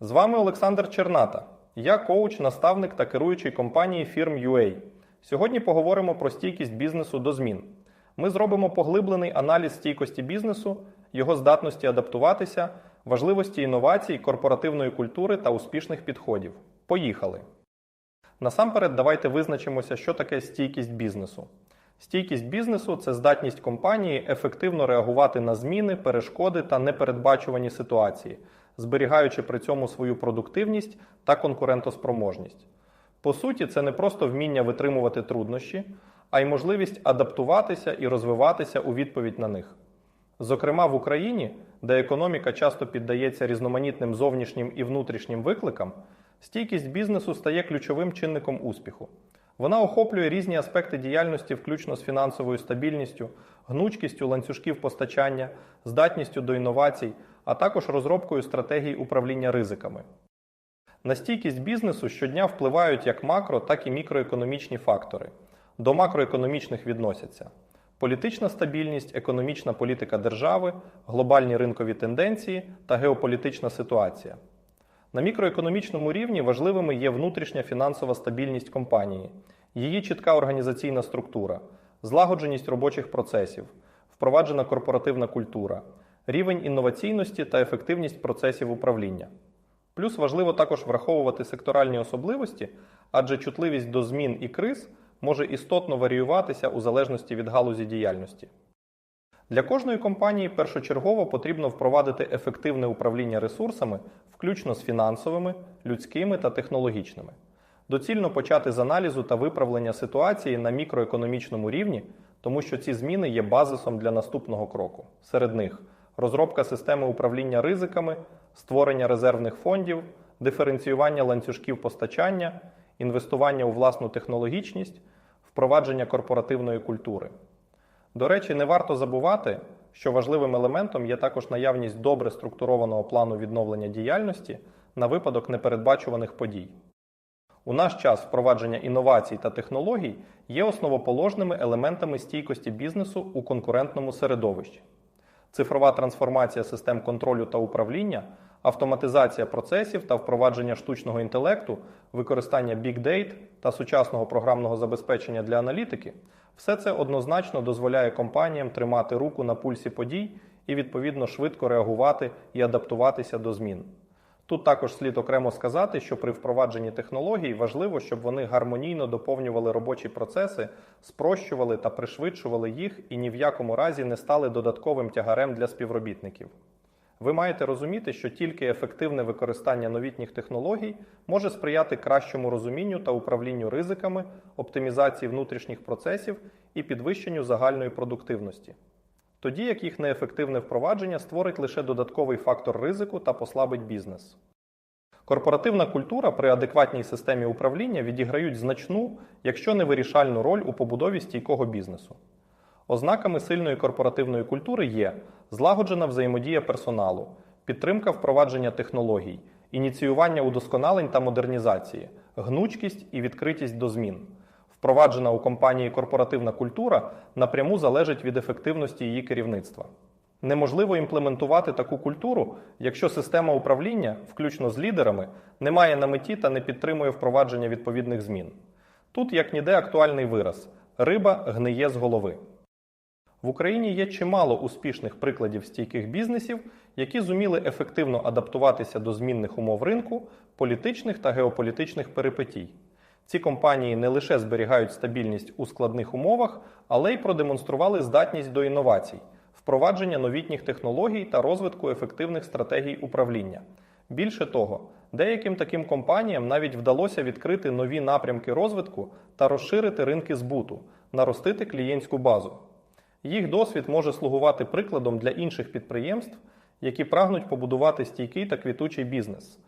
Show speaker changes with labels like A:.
A: З вами Олександр Черната. Я коуч, наставник та керуючий компанії фірм UA. Сьогодні поговоримо про стійкість бізнесу до змін. Ми зробимо поглиблений аналіз стійкості бізнесу, його здатності адаптуватися, важливості інновацій, корпоративної культури та успішних підходів. Поїхали! Насамперед, давайте визначимося, що таке стійкість бізнесу. Стійкість бізнесу це здатність компанії ефективно реагувати на зміни, перешкоди та непередбачувані ситуації, зберігаючи при цьому свою продуктивність та конкурентоспроможність. По суті, це не просто вміння витримувати труднощі, а й можливість адаптуватися і розвиватися у відповідь на них. Зокрема, в Україні, де економіка часто піддається різноманітним зовнішнім і внутрішнім викликам, стійкість бізнесу стає ключовим чинником успіху. Вона охоплює різні аспекти діяльності, включно з фінансовою стабільністю, гнучкістю ланцюжків постачання, здатністю до інновацій, а також розробкою стратегій управління ризиками. На стійкість бізнесу щодня впливають як макро, так і мікроекономічні фактори. До макроекономічних відносяться політична стабільність, економічна політика держави, глобальні ринкові тенденції та геополітична ситуація. На мікроекономічному рівні важливими є внутрішня фінансова стабільність компанії, її чітка організаційна структура, злагодженість робочих процесів, впроваджена корпоративна культура, рівень інноваційності та ефективність процесів управління. Плюс важливо також враховувати секторальні особливості, адже чутливість до змін і криз може істотно варіюватися у залежності від галузі діяльності. Для кожної компанії першочергово потрібно впровадити ефективне управління ресурсами, включно з фінансовими, людськими та технологічними. Доцільно почати з аналізу та виправлення ситуації на мікроекономічному рівні, тому що ці зміни є базисом для наступного кроку. Серед них розробка системи управління ризиками, створення резервних фондів, диференціювання ланцюжків постачання, інвестування у власну технологічність, впровадження корпоративної культури. До речі, не варто забувати, що важливим елементом є також наявність добре структурованого плану відновлення діяльності на випадок непередбачуваних подій. У наш час впровадження інновацій та технологій є основоположними елементами стійкості бізнесу у конкурентному середовищі. Цифрова трансформація систем контролю та управління, автоматизація процесів та впровадження штучного інтелекту, використання Data та сучасного програмного забезпечення для аналітики все це однозначно дозволяє компаніям тримати руку на пульсі подій і відповідно швидко реагувати і адаптуватися до змін. Тут також слід окремо сказати, що при впровадженні технологій важливо, щоб вони гармонійно доповнювали робочі процеси, спрощували та пришвидшували їх і ні в якому разі не стали додатковим тягарем для співробітників. Ви маєте розуміти, що тільки ефективне використання новітніх технологій може сприяти кращому розумінню та управлінню ризиками, оптимізації внутрішніх процесів і підвищенню загальної продуктивності. Тоді як їх неефективне впровадження створить лише додатковий фактор ризику та послабить бізнес. Корпоративна культура при адекватній системі управління відіграють значну, якщо не вирішальну роль у побудові стійкого бізнесу. Ознаками сильної корпоративної культури є злагоджена взаємодія персоналу, підтримка впровадження технологій, ініціювання удосконалень та модернізації, гнучкість і відкритість до змін. Впроваджена у компанії корпоративна культура напряму залежить від ефективності її керівництва. Неможливо імплементувати таку культуру, якщо система управління, включно з лідерами, не має на меті та не підтримує впровадження відповідних змін. Тут, як ніде, актуальний вираз риба гниє з голови. В Україні є чимало успішних прикладів стійких бізнесів, які зуміли ефективно адаптуватися до змінних умов ринку, політичних та геополітичних перипетій. Ці компанії не лише зберігають стабільність у складних умовах, але й продемонстрували здатність до інновацій, впровадження новітніх технологій та розвитку ефективних стратегій управління. Більше того, деяким таким компаніям навіть вдалося відкрити нові напрямки розвитку та розширити ринки збуту, наростити клієнтську базу. Їх досвід може слугувати прикладом для інших підприємств, які прагнуть побудувати стійкий та квітучий бізнес,